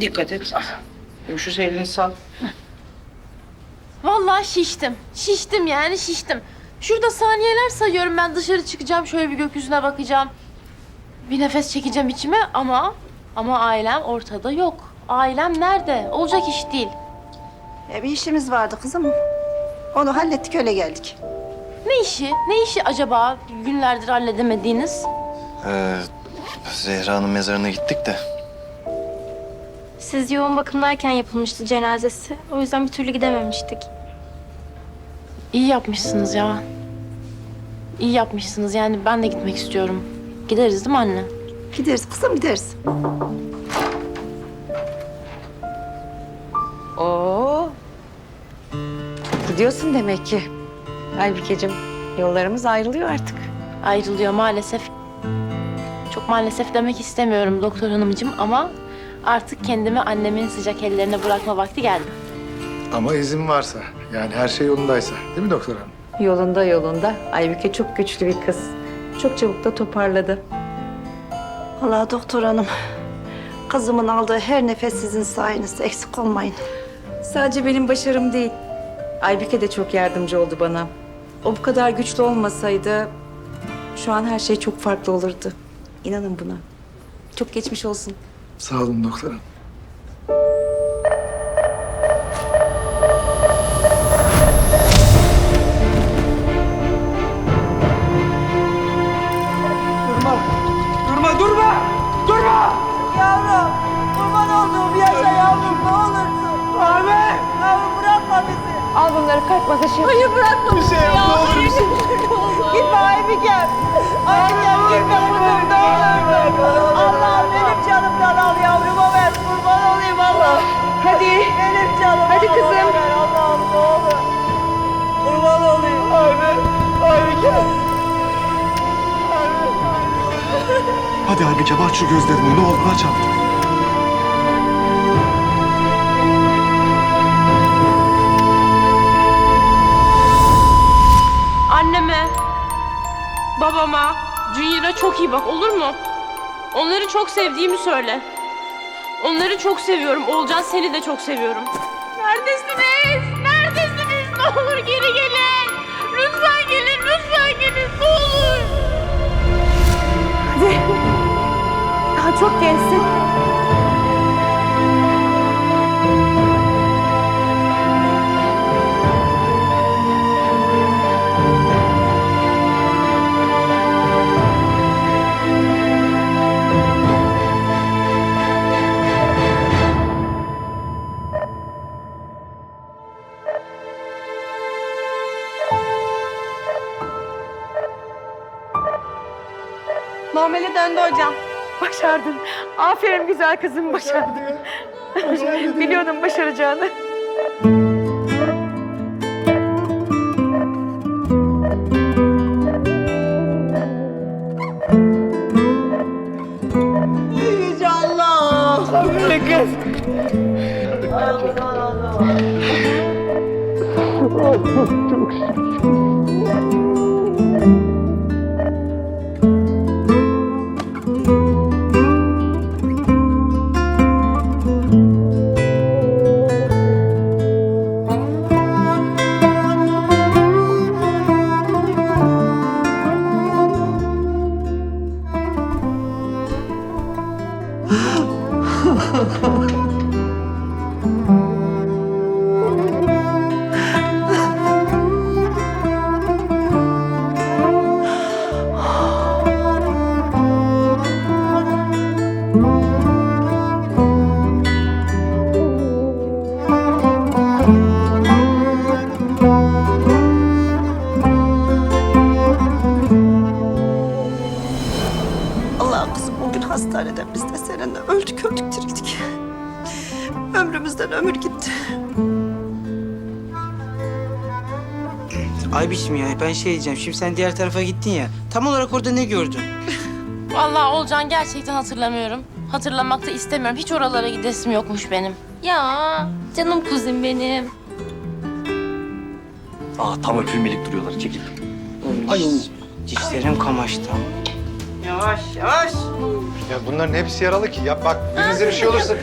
Dikkat et. Görüşürüz elini sal. Vallahi şiştim. Şiştim yani şiştim. Şurada saniyeler sayıyorum ben dışarı çıkacağım şöyle bir gökyüzüne bakacağım. Bir nefes çekeceğim içime ama ama ailem ortada yok. Ailem nerede? Olacak iş değil. E, bir işimiz vardı kızım. Onu hallettik öyle geldik. Ne işi? Ne işi acaba günlerdir halledemediğiniz? Ee, Zehra'nın mezarına gittik de. Siz yoğun bakımdayken yapılmıştı cenazesi. O yüzden bir türlü gidememiştik. İyi yapmışsınız ya. İyi yapmışsınız yani ben de gitmek istiyorum. Gideriz değil mi anne? Gideriz kızım gideriz. Oo. Gidiyorsun demek ki. Aybükeciğim yollarımız ayrılıyor artık. Ayrılıyor maalesef. Çok maalesef demek istemiyorum doktor hanımcığım ama artık kendimi annemin sıcak ellerine bırakma vakti geldi. Ama izin varsa, yani her şey yolundaysa. Değil mi doktor hanım? Yolunda yolunda. Aybüke çok güçlü bir kız. Çok çabuk da toparladı. Allah doktor hanım. Kızımın aldığı her nefes sizin sayenizde eksik olmayın. Sadece benim başarım değil. Aybüke de çok yardımcı oldu bana. O bu kadar güçlü olmasaydı şu an her şey çok farklı olurdu. İnanın buna. Çok geçmiş olsun. Sağ olun doktor hanım. Durma! Durma, durma! Durma! Yavrum, kurban olduğum yaşa yavrum ne olursun. Abi! Yavrum bırakma bizi. Al bunları kalp masajı yap. Hayır bırakma Bir şey yap, ne olursun. Gitme Aybikem. Aybikem gitme ne olursun. Allah'ım benim Hadi Aybüke aç şu gözlerini. Ne olur aç artık. Anneme, babama, Junior'a çok iyi bak olur mu? Onları çok sevdiğimi söyle. Onları çok seviyorum. Olcan seni de çok seviyorum. Neredesiniz? Çok gençsin. Normale döndü hocam. Başardın. Aferin güzel kızım başardın. Biliyordum başaracağını. Yüce Allah. Abi kız! Allah 啊哈哈哈哈 seninle öldük. Ömrümüzden ömür gitti. Ay biçim ya ben şey diyeceğim. Şimdi sen diğer tarafa gittin ya. Tam olarak orada ne gördün? Vallahi Olcan gerçekten hatırlamıyorum. Hatırlamak da istemiyorum. Hiç oralara gidesim yokmuş benim. Ya canım kuzum benim. Aa tam öpülmelik duruyorlar. Çekil. Ay dişlerim kamaştı. Yavaş yavaş. Ya bunların hepsi yaralı ki. Ya bak birinize bir şey olursa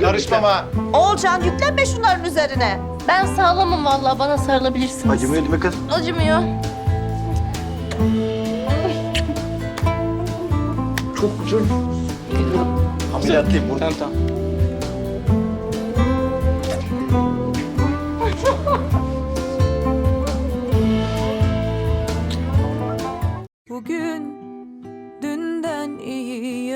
karışmam ha. Oğulcan yüklenme şunların üzerine. Ben sağlamım vallahi bana sarılabilirsiniz. Acımıyor değil mi kız? Acımıyor. Ameliyatlıyım burada. Tamam tamam. Bugün